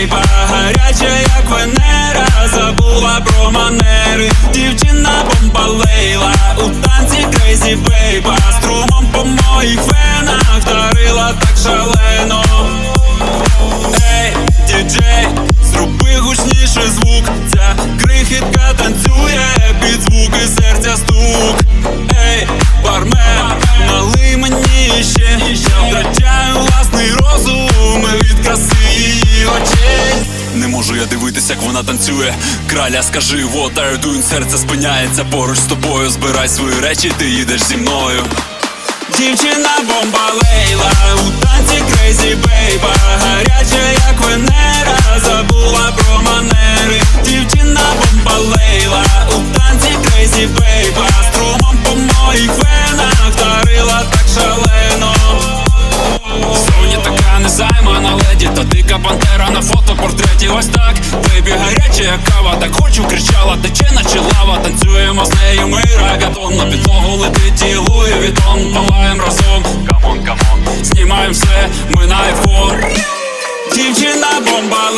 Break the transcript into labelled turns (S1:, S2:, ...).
S1: бейба, гаряча, як венера, забула про манери, дівчина бомба лейла, у танці крейзі бейба, струмом по моїх можу я дивитися, як вона танцює. Краля, скажи, what are you doing? серце спиняється поруч з тобою. Збирай свої речі, ти їдеш зі мною. Дівчина бомба лейла у танці крейзі Baby ось так, бейбі гаряча кава, так хочу кричала, тече наче лава, танцюємо з нею, ми рагатон На підлогу летить і лує вітон, палаєм разом, камон, камон, знімаєм все, ми на айфон Дівчина бомба